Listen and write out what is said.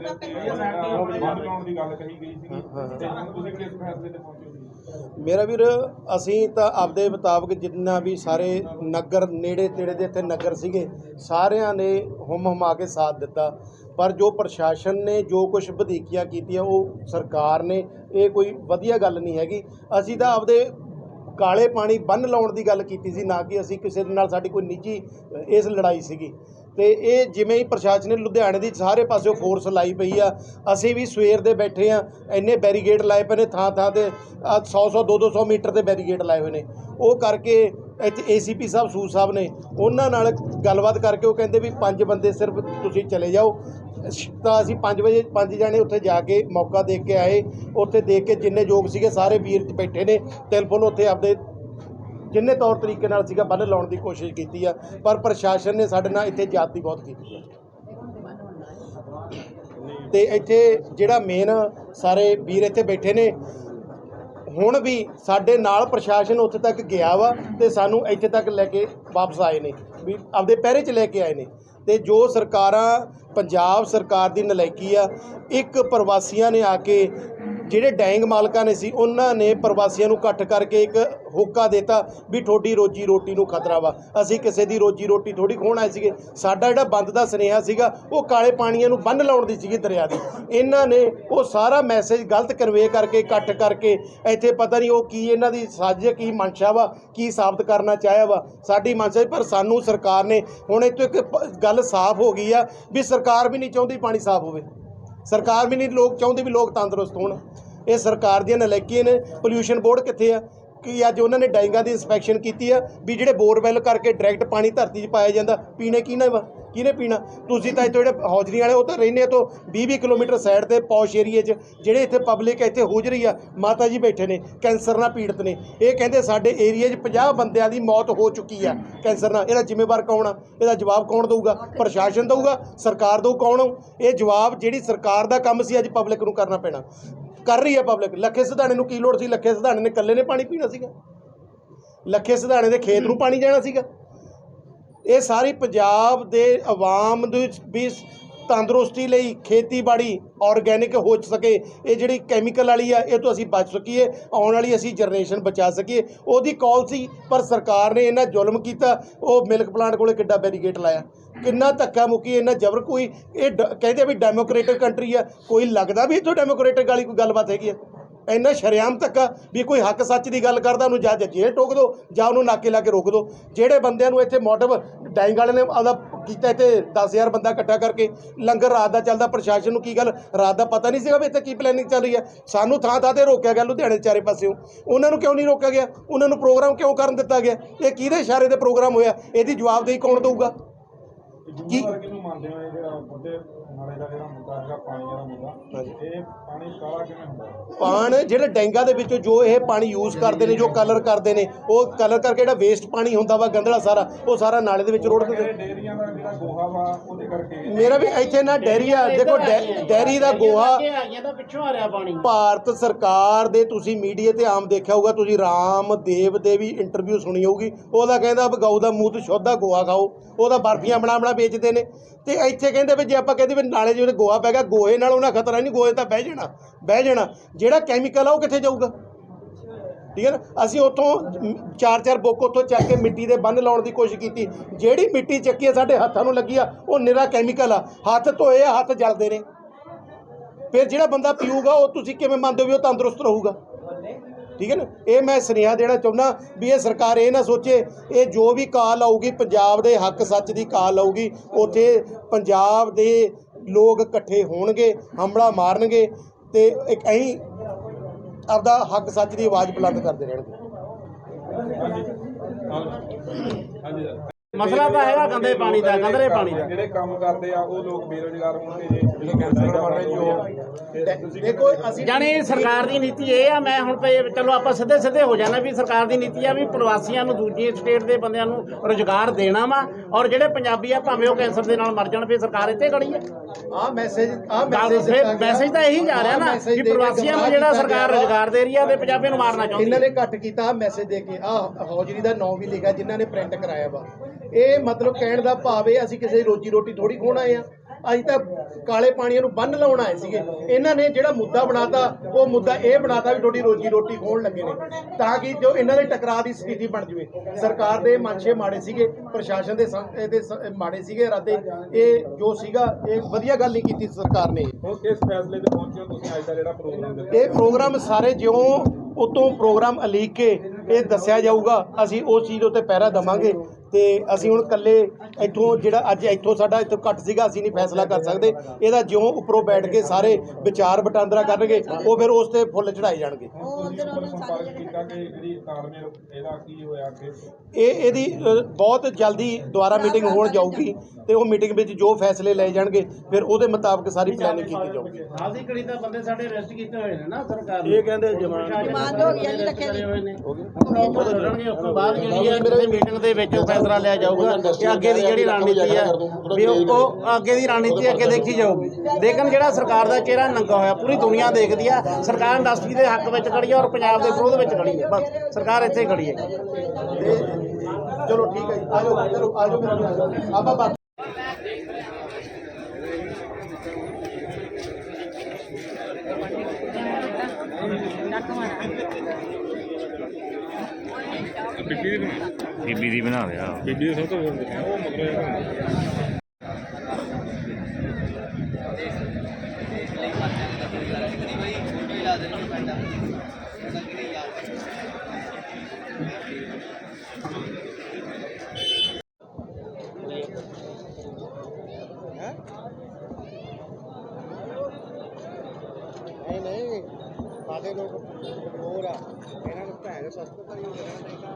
ਦੇ ਉੱਤੇ ਬੰਦ ਲਾਉਣ ਦੀ ਗੱਲ ਕਹੀ ਗਈ ਸੀ ਤੇ ਹੁਣ ਤੁਸੀਂ ਕਿਸ ਫੈਸਲੇ ਤੇ ਪਹੁੰਚੇ ਹੋ ਮੇਰਾ ਵੀਰ ਅਸੀਂ ਤਾਂ ਆਪਦੇ ਮੁਤਾਬਕ ਜਿੰਨਾ ਵੀ ਸਾਰੇ ਨਗਰ ਨੇੜੇ ਤੇੜੇ ਦੇ ਇੱਥੇ ਨਗਰ ਸੀਗੇ ਸਾਰਿਆਂ ਨੇ ਹੁਮ ਹੁਮਾ ਕੇ ਸਾਥ ਦਿੱਤਾ। ਪਰ ਜੋ ਪ੍ਰਸ਼ਾਸਨ ਨੇ ਜੋ ਕੁਝ ਵਧੀਕੀਆਂ ਕੀਤੀਆਂ ਉਹ ਸਰਕਾਰ ਨੇ ਇਹ ਕੋਈ ਵਧੀਆ ਗੱਲ ਨਹੀਂ ਹੈਗੀ। ਅਸੀਂ ਤਾਂ ਆਪਦੇ ਕਾਲੇ ਪਾਣੀ ਬੰਨ ਲਾਉਣ ਦੀ ਗੱਲ ਕੀਤੀ ਸੀ, ਨਾ ਕਿ ਅਸੀਂ ਕਿਸੇ ਦੇ ਨਾਲ ਸਾਡੀ ਕੋਈ ਨਿੱਜੀ ਇਸ ਲੜਾਈ ਸੀਗੀ। ਤੇ ਇਹ ਜਿਵੇਂ ਹੀ ਪ੍ਰਸ਼ਾਸਨ ਨੇ ਲੁਧਿਆਣੇ ਦੀ ਸਾਰੇ ਪਾਸਿਓਂ ਫੋਰਸ ਲਾਈ ਪਈ ਆ, ਅਸੀਂ ਵੀ ਸਵੇਰ ਦੇ ਬੈਠੇ ਆ, ਇੰਨੇ ਬੈਰੀਗੇਡ ਲਾਏ ਪਏ ਨੇ ਥਾਂ ਥਾਂ ਤੇ 100 100 200 ਮੀਟਰ ਦੇ ਬੈਰੀਗੇਡ ਲਾਏ ਹੋਏ ਨੇ। ਉਹ ਕਰਕੇ ਇੱਥੇ ਏਸੀਪੀ ਸਾਹਿਬ ਸੂ ਸਾਹਿਬ ਨੇ ਉਹਨਾਂ ਨਾਲ ਗੱਲਬਾਤ ਕਰਕੇ ਉਹ ਕਹਿੰਦੇ ਵੀ ਪੰਜ ਬੰਦੇ ਸਿਰਫ ਤੁਸੀਂ ਚਲੇ ਜਾਓ। ਤਾਂ ਅਸੀਂ 5 ਵਜੇ, ਪੰਜ ਜਾਣੇ ਉੱਥੇ ਜਾ ਕੇ ਮੌਕਾ ਦੇਖ ਕੇ ਆਏ। ਉੱਥੇ ਦੇਖ ਕੇ ਜਿੰਨੇ ਯੋਗ ਸੀਗੇ, ਸਾਰੇ ਵੀਰ ਚ ਬੈਠੇ ਨੇ। ਤਿਲ ਫੁੱਲ ਉੱਥੇ ਆਪਦੇ ਜਿੰਨੇ ਤੌਰ ਤਰੀਕੇ ਨਾਲ ਸੀਗਾ, ਬੰਨ ਲਾਉਣ ਦੀ ਕੋਸ਼ਿਸ਼ ਕੀਤੀ ਆ। ਪਰ ਪ੍ਰਸ਼ਾਸਨ ਨੇ ਸਾਡੇ ਨਾਲ ਇੱਥੇ ਜਾਤੀ ਬਹੁਤ ਕੀਤੀ ਆ। ਤੇ ਇੱਥੇ ਜਿਹੜਾ ਮੇਨ ਸਾਰੇ ਵੀਰ ਇੱਥੇ ਬੈਠੇ ਨੇ ਹੁਣ ਵੀ ਸਾਡੇ ਨਾਲ ਪ੍ਰਸ਼ਾਸਨ ਉੱਥੇ ਤੱਕ ਗਿਆ ਵਾ ਤੇ ਸਾਨੂੰ ਇੱਥੇ ਤੱਕ ਲੈ ਕੇ ਵਾਪਸ ਆਏ ਨੇ, ਵੀ ਆਪਦੇ ਪਹਿਰੇ 'ਚ ਲੈ ਕੇ ਆਏ ਨੇ। ਤੇ ਜੋ ਸਰਕਾਰਾਂ, ਪੰਜਾਬ ਸਰਕਾਰ ਦੀ ਨਲਾਇਕੀ ਆ, ਇੱਕ ਪ੍ਰਵਾਸੀਆਂ ਨੇ ਆ ਕੇ ਜਿਹੜੇ ਡੈਂਗ ਮਾਲਕਾਂ ਨੇ ਸੀ, ਉਹਨਾਂ ਨੇ ਪ੍ਰਵਾਸੀਆਂ ਨੂੰ ਇਕੱਠ ਕਰਕੇ ਇੱਕ ਹੋਕਾ ਦਿੱਤਾ ਵੀ ਤੁਹਾਡੀ ਰੋਜੀ ਰੋਟੀ ਨੂੰ ਖਤਰਾ ਵਾ। ਅਸੀਂ ਕਿਸੇ ਦੀ ਰੋਜੀ ਰੋਟੀ ਥੋੜੀ ਖੋਣ ਆਏ ਸੀਗੇ। ਸਾਡਾ ਜਿਹੜਾ ਬੰਦ ਦਾ ਸੁਨੇਹਾ ਸੀਗਾ, ਉਹ ਕਾਲੇ ਪਾਣੀਆਂ ਨੂੰ ਬੰਨ ਲਾਉਣ ਦੀ ਸੀਗੀ ਦਰਿਆ ਦੀ। ਇਹਨਾਂ ਨੇ ਉਹ ਸਾਰਾ ਮੈਸੇਜ ਗਲਤ ਕਨਵੇ ਕਰਕੇ ਇਕੱਠ ਕਰਕੇ, ਇੱਥੇ ਪਤਾ ਨਹੀਂ ਉਹ ਕੀ ਇਹਨਾਂ ਦੀ ਸਾਜ਼ਿਸ਼ ਕੀ ਮਨਸ਼ਾ ਵਾ, ਕੀ ਸਾਬਤ ਕਰਨਾ ਚਾਹਿਆ ਵਾ। ਸਾਡੀ ਮਨਸ਼ਾ ਪਰ ਸਾਨੂੰ ਸਰਕਾਰ ਨੇ, ਹੁਣ ਇਹ ਤੋਂ ਇੱਕ ਗੱਲ ਸਾਫ਼ ਹੋ ਗਈ ਆ ਵੀ ਸਰਕਾਰ ਵੀ ਨਹੀਂ ਚਾਹੁੰਦੀ ਪਾਣੀ ਸਾਫ਼ ਹੋਵੇ। ਸਰਕਾਰ ਵੀ ਨਹੀਂ, ਲੋਕ ਚਾਹੁੰਦੇ ਵੀ ਲੋਕ ਤੰਦਰੁਸਤ ਹੋਣ। ਇਹ ਸਰਕਾਰ ਦੀਆਂ ਨਲਾਇਕੀਆਂ ਨੇ ਪੋਲਿਊਸ਼ਨ ਬੋਰਡ ਕਿੱਥੇ ਆ? ਕਿ ਅੱਜ ਉਹਨਾਂ ਨੇ ਡਾਈਂਗਾਂ ਦੀ ਇਨਸਪੈਕਸ਼ਨ ਕੀਤੀ ਆ ਵੀ ਜਿਹੜੇ ਬੋਰਵੈਲ ਕਰਕੇ ਡਾਇਰੈਕਟ ਪਾਣੀ ਧਰਤੀ 'ਚ ਪਾਇਆ ਜਾਂਦਾ, ਪੀਣੇ ਕਿਹਨੇ ਵਾ? ਕਿਹਨੇ ਪੀਣਾ? ਤੁਸੀਂ ਤਾਂ ਇੱਥੇ ਜਿਹੜੇ ਹੌਜਰੀ ਵਾਲੇ, ਉਹ ਤਾਂ ਰਹਿੰਦੇ ਤੋਂ 20-20 ਕਿਲੋਮੀਟਰ ਸਾਈਡ ਤੇ ਪੌਸ਼ ਏਰੀਏ 'ਚ, ਜਿਹੜੇ ਇੱਥੇ ਪਬਲਿਕ ਇੱਥੇ ਹੋਜਰੀ ਆ, ਮਾਤਾ ਜੀ ਬੈਠੇ ਨੇ, ਕੈਂਸਰ ਨਾਲ ਪੀੜਤ ਨੇ। ਇਹ ਕਹਿੰਦੇ ਸਾਡੇ ਏਰੀਏ 'ਚ 50 ਬੰਦਿਆਂ ਦੀ ਮੌਤ ਹੋ ਚੁੱਕੀ ਆ ਕੈਂਸਰ ਨਾਲ। ਇਹਦਾ ਜ਼ਿੰਮੇਵਾਰ ਕੌਣ ਆ? ਇਹਦਾ ਜਵਾਬ ਕੌਣ ਦਊਗਾ? ਪ੍ਰਸ਼ਾਸਨ ਦਊਗਾ, ਸਰਕਾਰ ਦਊ ਕੌਣ? ਇਹ ਜਵਾਬ ਜਿਹੜੀ ਸਰਕਾਰ ਦਾ ਕੰਮ ਸੀ, ਅੱਜ ਪਬਲਿਕ ਨੂੰ ਕਰਨਾ ਪੈਣਾ। ਕਰ ਰਹੀ ਹੈ ਪਬਲਿਕ ਲੱਖੇ ਸਿਧਾਣੇ ਨੂੰ ਕੀ ਲੋੜ ਸੀ? ਲੱਖੇ ਸਿਧਾਣੇ ਨੇ ਇਕੱਲੇ ਨੇ ਪਾਣੀ ਪੀਣਾ ਸੀਗਾ। ਲੱਖੇ ਸਿਧਾਣੇ ਦੇ ਖੇਤ ਨੂੰ ਪਾਣੀ ਜਾਣਾ ਸੀਗਾ। ਇਹ ਸਾਰੀ ਪੰਜਾਬ ਦੇ ਆਵਾਮ ਦੀ ਵੀ ਤੰਦਰੁਸਤੀ ਲਈ ਖੇਤੀਬਾੜੀ ਆਰਗੈਨਿਕ ਹੋ ਸਕੇ। ਇਹ ਜਿਹੜੀ ਕੈਮੀਕਲ ਵਾਲੀ ਆ, ਇਹ ਤੋਂ ਅਸੀਂ ਬਚ ਸਕੀਏ, ਆਉਣ ਵਾਲੀ ਅਸੀਂ ਜਨਰੇਸ਼ਨ ਬਚਾ ਸਕੀਏ। ਉਹਦੀ ਕਾਲ ਸੀ, ਪਰ ਸਰਕਾਰ ਨੇ ਇਹਨਾਂ ਜ਼ੁਲਮ ਕੀਤਾ, ਉਹ ਮਿਲਕ ਪਲਾਂਟ ਕੋਲੇ ਕਿੱਡਾ ਬੈਰੀਗੇਟ ਲਾਇਆ। ਕਿੰਨਾ ਧੱਕਾ ਮੁੱਕੀ ਇਹਨਾਂ ਜਬਰ ਕੋਈ, ਇਹ ਡ- ਕਹਿੰਦੇ ਵੀ ਡੈਮੋਕ੍ਰੇਟਿਕ ਕੰਟਰੀ ਆ, ਕੋਈ ਲੱਗਦਾ ਵੀ ਇੱਥੋਂ ਡੈਮੋਕ੍ਰੇਟਿਕ ਵਾਲੀ ਕੋਈ ਗੱਲਬਾਤ ਹੈਗੀ ਆ? ਇੰਨਾ ਸ਼ਰੇਆਮ ਧੱਕਾ ਵੀ ਕੋਈ ਹੱਕ ਸੱਚ ਦੀ ਗੱਲ ਕਰਦਾ ਉਹਨੂੰ ਜਾਂ ਜੇਲ੍ਹ ਟੋਕ ਦਿਓ ਜਾਂ ਉਹਨੂੰ ਨਾਕੇ ਲਾ ਕੇ ਰੋਕ ਦਿਓ ਜਿਹੜੇ ਬੰਦਿਆਂ ਨੂੰ ਇੱਥੇ ਮੋਟਿਵ ਡਾਈਂਗ ਵਾਲੇ ਨੇ ਆਪਦਾ ਕੀਤਾ ਇੱਥੇ 10000 ਬੰਦਾ ਇਕੱਠਾ ਕਰਕੇ ਲੰਗਰ ਰਾਤ ਦਾ ਚੱਲਦਾ ਪ੍ਰਸ਼ਾਸਨ ਨੂੰ ਕੀ ਗੱਲ ਰਾਤ ਦਾ ਪਤਾ ਨਹੀਂ ਸੀਗਾ ਵੀ ਇੱਥੇ ਕੀ ਪਲੈਨਿੰਗ ਚੱਲ ਰਹੀ ਹੈ। ਸਾਨੂੰ ਥਾਂ ਥਾਂ ਤੇ ਰੋਕਿਆ ਗਿਆ ਲੁਧਿਆਣੇ ਚਾਰੇ ਪਾਸਿਓਂ। ਉਹਨਾਂ ਨੂੰ ਕਿਉਂ ਨਹੀਂ ਰੋਕਿਆ ਗਿਆ? ਉਹਨਾਂ ਨੂੰ ਪ੍ਰੋਗਰਾਮ ਕਿਉਂ ਕਰਨ ਦਿੱਤਾ ਗਿਆ? ਇਹ ਕਿਹਦੇ ਇਸ਼ਾਰੇ ਤੇ ਪ੍ਰੋਗਰਾਮ ਹੋਇਆ? ਇਹਦੀ ਜਵਾਬਦੇਹੀ ਕੌਣ ਦਊਗਾ? ਕੀ- ਇਹ ਜਿਹੜਾ ਦਾ ਮੁੱਦਾ ਹੈਗਾ ਪਾਣੀ ਵਾਲਾ ਮੁੱਦਾ ਇਹ ਪਾਣੀ ਕਾਲਾ ਕਿਵੇਂ ਹੁੰਦਾ? ਹੈ? ਪਾਣ ਜਿਹੜੇ ਡੈਂਗਾ ਦੇ ਵਿੱਚੋਂ ਜੋ ਇਹ ਪਾਣੀ ਯੂਜ਼ ਕਰਦੇ ਨੇ ਜੋ ਕਲਰ ਕਰਦੇ ਨੇ ਉਹ ਕਲਰ ਕਰਕੇ ਜਿਹੜਾ ਵੇਸਟ ਪਾਣੀ ਹੁੰਦਾ ਵਾ ਗੰਦਲਾ ਸਾਰਾ ਉਹ ਸਾਰਾ ਨਾਲੇ ਦੇ ਵਿੱਚ ਰੋੜ ਦਿੰਦੇ ਇਹ ਡੇਰੀਆਂ ਦਾ ਜਿਹੜਾ ਗੋਹਾ ਵਾ ਉਹਦੇ ਕਰਕੇ ਮੇਰਾ ਵੀ ਇੱਥੇ ਨਾ ਡੈਰੀ ਆ ਦੇਖੋ ਡੈ- ਡੈਰੀ ਦਾ ਗੋਹਾ ਆਈਆਂ ਤਾਂ ਪਿੱਛੋਂ ਆ ਰਿਹਾ ਪਾਣੀ। ਭਾਰਤ ਸਰਕਾਰ ਦੇ ਤੁਸੀਂ ਮੀਡੀਆ ਤੇ ਆਮ ਦੇਖਿਆ ਹੋਊਗਾ ਤੁਸੀਂ ਰਾਮ ਦੇਵ ਦੇ ਵੀ ਇੰਟਰਵਿਊ ਸੁਣੀ ਹੋਊਗੀ ਉਹਦਾ ਕਹਿੰਦਾ ਵੀ ਗਊ ਦਾ ਮੂੰਹ ਤੋਂ ਸ਼ੁੱਧਾ ਗੋਹਾ ਖਾਓ ਉਹਦਾ ਬਰਫੀਆਂ ਬਣਾ ਬਣਾ ਵੇਚਦੇ ਨੇ ਤੇ ਇੱਥੇ ਕਹਿੰਦੇ ਵੀ ਜੇ ਆਪਾਂ ਕਹਿੰਦੇ ਵੀ ਨਾਲੇ ਜਿਹੜੇ ਗੋਹਾ ਪੈ ਗਿਆ, ਗੋਹੇ ਨਾਲ ਉਹਨਾਂ ਖਤਰਾ ਨਹੀਂ, ਗੋਹੇ ਤਾਂ ਬਹਿ ਜਾਣਾ ਬਹਿ ਜਾਣਾ। ਜਿਹੜਾ ਕੈਮੀਕਲ ਆ, ਉਹ ਕਿੱਥੇ ਜਾਊਗਾ? ਠੀਕ ਹੈ ਨਾ? ਅਸੀਂ ਉੱਥੋਂ ਚਾਰ ਚਾਰ ਬੁੱਕ ਉੱਥੋਂ ਚੱਕ ਕੇ ਮਿੱਟੀ ਦੇ ਬੰਨ ਲਾਉਣ ਦੀ ਕੋਸ਼ਿਸ਼ ਕੀਤੀ। ਜਿਹੜੀ ਮਿੱਟੀ ਚੱਕੀ ਆ, ਸਾਡੇ ਹੱਥਾਂ ਨੂੰ ਲੱਗੀ ਆ, ਉਹ ਨਿਰਾ ਕੈਮੀਕਲ ਆ। ਹੱਥ ਧੋਏ ਆ, ਹੱਥ ਜਲਦੇ ਨੇ। ਫਿਰ ਜਿਹੜਾ ਬੰਦਾ ਪੀਊਗਾ, ਉਹ ਤੁਸੀਂ ਕਿਵੇਂ ਮੰਨਦੇ ਹੋ ਵੀ ਉਹ ਤੰਦਰੁਸਤ ਰਹੂਗਾ? ਠੀਕ ਹੈ ਨਾ? ਇਹ ਮੈਂ ਸੁਨੇਹਾ ਦੇਣਾ ਚਾਹੁੰਦਾ ਵੀ ਇਹ ਸਰਕਾਰ ਇਹ ਨਾ ਸੋਚੇ, ਇਹ ਜੋ ਵੀ ਕਾਲ ਆਊਗੀ, ਪੰਜਾਬ ਦੇ ਹੱਕ ਸੱਚ ਦੀ ਕਾਲ ਆਊਗੀ, ਉੱਥੇ ਪੰਜਾਬ ਦੇ ਲੋਕ ਇਕੱਠੇ ਹੋਣਗੇ, ਹਮਲਾ ਮਾਰਨਗੇ ਤੇ ਇੱਕ ਐਂ ਆਪਦਾ ਹੱਕ ਸੱਚ ਦੀ ਆਵਾਜ਼ ਬੁਲੰਦ ਕਰਦੇ ਰਹਿਣਗੇ। ਹਾਂਜੀ। ਮਸਲਾ ਤਾਂ ਹੈਗਾ ਗੰਦੇ ਪਾਣੀ ਦਾ ਗੰਦਲੇ ਪਾਣੀ ਦਾ। ਜਿਹੜੇ ਕੰਮ ਕਰਦੇ ਆ ਉਹ ਲੋਕ ਬੇਰੋਜ਼ਗਾਰ ਹੋਣਗੇ ਜੇ ਜਿਹੜੇ ਕੈਂਸਰ ਦਾ ਮਰ ਰਹੇ ਜੋ ਦੇਖੋ ਅਸੀਂ ਜਾਣੀ ਸਰਕਾਰ ਦੀ ਨੀਤੀ ਇਹ ਆ ਮੈਂ ਹੁਣ ਤੇ ਚਲੋ ਆਪਾਂ ਸਿੱਧੇ ਸਿੱਧੇ ਹੋ ਜਾਣਾ ਵੀ ਸਰਕਾਰ ਦੀ ਨੀਤੀ ਆ ਵੀ ਪ੍ਰਵਾਸੀਆਂ ਨੂੰ ਦੂਜੀ ਸਟੇਟ ਦੇ ਬੰਦਿਆਂ ਨੂੰ ਰੁਜ਼ਗਾਰ ਦੇਣਾ ਵਾ ਔਰ ਜਿਹੜੇ ਪੰਜਾਬੀ ਆ ਭਾਵੇਂ ਉਹ ਕੈਂਸਰ ਦੇ ਨਾਲ ਮਰ ਜਾਣ ਫਿਰ ਸਰਕਾਰ ਇੱਥੇ ਖੜੀ ਆ। ਆ ਮੈਸੇਜ ਆ ਫਿਰ ਮੈਸੇਜ ਤਾਂ ਇਹੀ ਜਾ ਰਿਹਾ ਨਾ ਕਿ ਪ੍ਰਵਾਸੀਆਂ ਨੂੰ ਜਿਹੜਾ ਸਰਕਾਰ ਰੁਜ਼ਗਾਰ ਦੇ ਰਹੀ ਆ ਤੇ ਪੰਜਾਬੀਆਂ ਨੂੰ ਮਾਰਨਾ ਚਾਹੁੰਦੀ ਇਹਨਾਂ ਨੇ ਘੱਟ ਕੀਤਾ ਮੈਸੇਜ ਦੇ ਕੇ। ਆ ਹੌਜਰੀ ਦਾ ਨਾਂ ਵੀ ਲਿਖਿਆ ਜਿਨ੍ਹਾਂ ਨੇ ਪ੍ਰਿੰਟ ਕਰਾਇਆ ਵਾ। ਇਹ ਮਤਲਬ ਕਹਿਣ ਦਾ ਭਾਵ ਇਹ ਅਸੀਂ ਕਿਸੇ ਰੋਜੀ ਰੋਟੀ ਥੋੜੀ ਖੋਣ ਆਏ ਆ ਅਸੀਂ ਤਾਂ ਕਾਲੇ ਪਾਣੀਆਂ ਨੂੰ ਬੰਨ ਲਾਉਣ ਆਏ ਸੀਗੇ। ਇਹਨਾਂ ਨੇ ਜਿਹੜਾ ਮੁੱਦਾ ਬਣਾਤਾ ਉਹ ਮੁੱਦਾ ਇਹ ਬਣਾਤਾ ਵੀ ਤੁਹਾਡੀ ਰੋਜੀ ਰੋਟੀ ਖੋਣ ਲੱਗੇ ਨੇ। ਤਾਂ ਕਿ ਜੋ ਇਹਨਾਂ ਦੇ ਟਕਰਾਅ ਦੀ ਸਥਿਤੀ ਬਣ ਜਵੇ। ਸਰਕਾਰ ਦੇ ਮਨਸ਼ੇ ਮਾੜੇ ਸੀਗੇ ਪ੍ਰਸ਼ਾਸਨ ਦੇ ਇਹਦੇ ਮਾੜੇ ਸੀਗੇ ਇਰਾਦੇ। ਇਹ ਜੋ ਸੀਗਾ ਇਹ ਵਧੀਆ ਗੱਲ ਨਹੀਂ ਕੀਤੀ ਸਰਕਾਰ ਨੇ। ਹੁਣ ਕਿਸ ਫੈਸਲੇ ਤੇ ਪਹੁੰਚੇ ਹੋ ਤੁਸੀਂ ਅੱਜ ਦਾ ਜਿਹੜਾ ਪ੍ਰੋਗਰਾਮ ਇਹ ਪ੍ਰੋਗਰਾਮ ਸਾਰੇ ਜਿਉਂ ਉਤੋਂ ਪ੍ਰੋਗਰਾਮ ਅਲੀਕ ਕੇ ਇਹ ਦੱਸਿਆ ਜਾਊਗਾ। ਅਸੀਂ ਉਸ ਚੀਜ਼ ਉੱਤੇ ਪਹਿਰਾ ਦਵਾਂਗੇ। ਤੇ ਅਸੀਂ ਹੁਣ ਕੱਲੇ ਇੱਥੋਂ ਜਿਹੜਾ ਅੱਜ ਇੱਥੋਂ ਸਾਡਾ ਇੱਥੋਂ ਘੱਟ ਸੀਗਾ ਅਸੀਂ ਨਹੀਂ ਫੈਸਲਾ ਕਰ ਸਕਦੇ। ਇਹਦਾ ਜਿਉਂ ਉੱਪਰੋਂ ਬੈਠ ਕੇ ਸਾਰੇ ਵਿਚਾਰ ਵਟਾਂਦਰਾ ਕਰਨਗੇ ਉਹ ਫਿਰ ਉਸ ਤੇ ਫੁੱਲ ਚੜਾਏ ਜਾਣਗੇ। ਇਹ ਇਹਦੀ ਬਹੁਤ ਜਲਦੀ ਦੁਬਾਰਾ ਮੀਟਿੰਗ ਹੋਣ ਜਾਊਗੀ ਤੇ ਉਹ ਮੀਟਿੰਗ ਵਿੱਚ ਜੋ ਫੈਸਲੇ ਲਏ ਜਾਣਗੇ ਫਿਰ ਉਹਦੇ ਮੁਤਾਬਕ ਸਾਰੀ ਪਲੈਨਿੰਗ ਕੀਤੀ ਜਾਊਗੀ। ਹਾਜ਼ੀ ਕੜੀ ਤਾਂ ਬੰਦੇ ਸਾਡੇ ਅਰੈਸਟ ਕੀਤੇ ਹੋਏ ਨੇ ਨਾ ਸਰਕਾਰ ਨੇ ਇਹ ਕਹਿੰਦੇ ਜਮਾਨ ਜਮਾਨਤ ਹੋ ਗਈ ਜੀ ਰੱਖਿਆ ਜੀ। ਉਹ ਛੱਡਣਗੇ ਉਸ ਤੋਂ ਬਾਅਦ ਜਿਹੜੀ ਹੈ ਮੀਟਿੰਗ ਦੇ ਵਿੱਚ ਫੈਸਲਾ ਲਿਆ ਜਾਊਗਾ ਕਿ ਅੱਗੇ ਦੀ ਜਿਹੜੀ ਰਣਨੀਤੀ ਹੈ ਵੀ ਉਹ ਉਹ ਅੱਗੇ ਦੀ ਰਣਨੀਤੀ ਅੱਗੇ ਦੇਖੀ ਜਾਊਗੀ। ਲੇਕਿਨ ਜਿਹੜਾ ਸਰਕਾਰ ਦਾ ਚਿਹਰਾ ਨੰਗਾ ਹੋਇਆ ਪੂਰੀ ਦੁਨੀਆ ਦੇਖਦੀ ਆ ਸਰਕਾਰ ਇੰਡਸਟਰੀ ਦੇ ਹੱਕ ਵਿੱਚ ਖੜੀ ਹੈ ਔਰ ਪੰਜਾਬ ਦੇ ਵਿਰੋਧ ਵਿੱਚ ਖੜੀ ਹੈ ਬਸ ਸਰਕਾਰ ਇੱਥੇ ਖੜੀ ਹੈ। ਚਲੋ ਠੀਕ ਹੈ ਜੀ ਚਲੋ ਮੇਰੇ ਆਪਾਂ ਬੀਬੀ ਦੀ ਬਣਾ ਲਿਆ। ਬੀਬੀ ਸਭ ਤੋਂ ਉਹ ਮਗਰੋਂ ਨਹੀਂ ਨਹੀਂ। ਸਾਡੇ ਲੋਕ ਹੋਰ ਆ। ਇਹਨਾਂ ਨੂੰ ਭੈਣ ਸਸਤਾ ਕਰੀ ਦੇਣਾ ਚਾਹੀਦਾ।